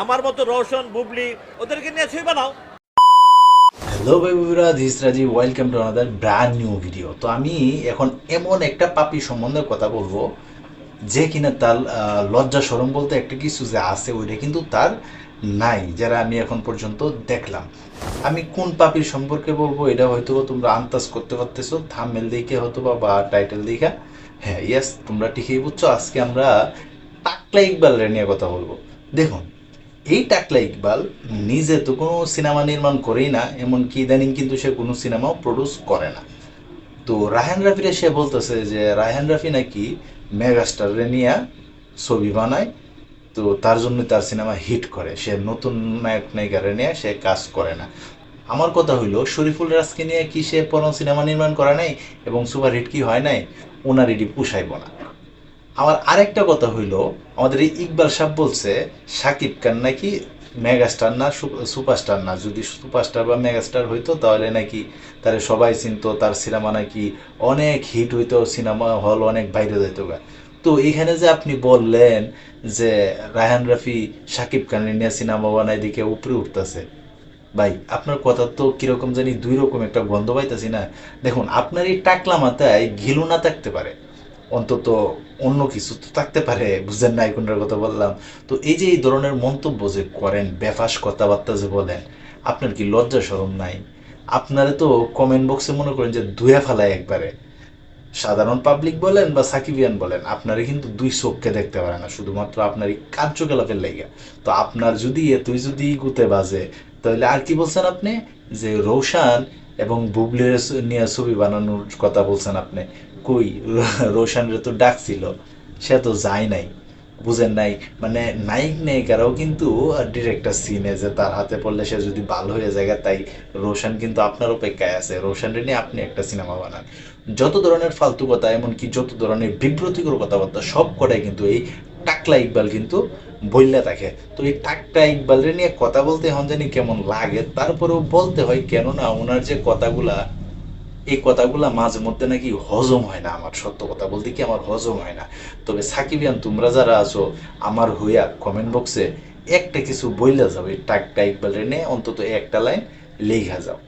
আমার মতো রোশন, বুবলি, ওদেরকে নিয়ে ছবি বানাও। হ্যালো বন্ধুরা this Raji welcome to another brand new video তো আমি এখন এমন একটা পাপি সম্বন্ধে কথা বলব, যে কিনা তার লজ্জা সরম বলতে একটা কিছু যে আছে, ওইটা কিন্তু তার নাই, যারা আমি এখন পর্যন্ত দেখলাম। আমি কোন পাপির সম্পর্কে বলব, এটা হয়তো তোমরা আন্দাজ করতে পারতেছো থামমেল দেখে হয়তো বা টাইটেল দেখে। হ্যাঁ ইয়েস তোমরা ঠিকই বুঝছ, আজকে আমরা টাকলা ইকবালের নিয়ে কথা বলব। দেখুন এই টাকলা ইকবাল নিজে তো কোনো সিনেমা নির্মাণ করেই না, এমনকি ইদানিং কিন্তু সে কোনো সিনেমাও প্রডিউস করে না। তো রায়হান রাফিরে সে বলতেছে যে রায়হান রাফি নাকি মেগাস্টারে নিয়ে ছবি বানায়, তো তার জন্য তার সিনেমা হিট করে। সে নতুন নায়ক নায়িকারে নিয়ে সে কাজ করে না। আমার কথা হইল, শরীফুল রাজকে নিয়ে কি সে পরম সিনেমা নির্মাণ করে নাই এবং সুপার হিট কি হয় নাই ওনার এটি পুষাইব না। আমার আরেকটা কথা হইল, আমাদের এই ইকবাল সাহেব বলছে, সাকিব খান নাকি মেগাস্টার না সুপারস্টার না। যদি সুপারস্টার বা মেগাস্টার হইতো, তাহলে নাকি তার সবাই চিনতো, তার সিনেমা নাকি অনেক হিট হইতো, সিনেমা হল অনেক বাইরে যেত তো এখানে যে আপনি বললেন যে রায়হান রাফি সাকিব খান নিয়ে সিনেমা বানায় দিকে উপরে উঠতেছে, ভাই আপনার কথা তো কীরকম জানি দুই রকম একটা গন্ধ পাইতেছি না। দেখুন, আপনার এই টাকলা মাথায় ঘিলু না থাকতে পারে। অন্তত অন্য কিছু তো থাকতে পারে, বুঝেন না কোনটার কথা বললাম। তো এই যে এই ধরনের মন্তব্য যে করেন, বেফাস কথাবার্তা যে বলেন, আপনার কি লজ্জা সরম নাই? আপনারা তো কমেন্ট বক্সে মনে করেন যে ধুয়া ফেলায় একবারে। সাধারণ পাবলিক বলেন বা সাকিবিয়ান বলেন, আপনারা কিন্তু দুই চোখকে দেখতে পারে না, শুধুমাত্র আপনার এই কার্যকলাপের লেগে। তো আপনার যদি এতই যদি গুতে বাজে, তাহলে আর কি বলছেন আপনি? যে রোশান এবং বুবলির নিয়ে ছবি বানানোর কথা বলছেন আপনি। কই? রোশানরে তো ডাকছিল। সে তো যায় নাই। বুঝেন নাই। মানে নায়ক নায়িকারাও কিন্তু ডিরেক্টর সিনে যে তার হাতে পড়লে সে যদি ভালো হয়ে যায়, তাই রোশন কিন্তু আপনার অপেক্ষায় আছে। রোশনরে নিয়ে আপনি একটা সিনেমা বানান। যত ধরনের ফালতু কথা, এমনকি যত ধরনের বিব্রতিকর কথাবার্তা, সব কটাই কিন্তু এই টাকলা ইকবাল কিন্তু বললে থাকে। তো এই টাকলা ইকবালের নিয়ে কথা বলতে এখন জানি কেমন লাগে, তারপরেও বলতে হয় কেননা ওনার যে কথাগুলা এই কথাগুলা মাঝে মধ্যে নাকি হজম হয় না আমার সত্য কথা বলতে কি আমার হজম হয় না। তবে সাকিবিয়ান, তোমরা যারা আছো, আমার হইয়া কমেন্ট বক্সে একটা কিছু বইলা যাও, এই টাকটা ইকবালের নিয়ে অন্তত একটা লাইন লেখা যাও।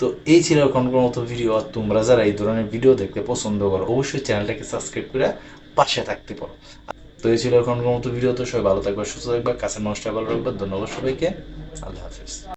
তো এই ছিল এখনকার মতো ভিডিও আর তোমরা যারা এই ধরনের ভিডিও দেখতে পছন্দ করো, অবশ্যই চ্যানেলটাকে সাবস্ক্রাইব করে পাশে থাকতে পারো। তো এই ছিল এখনকার মতো ভিডিও তো সবাই ভালো থাকবে, সুস্থ থাকবে, কাছের মানুষটা ভালো রাখবে। ধন্যবাদ সবাইকে। আল্লাহ হাফিজ।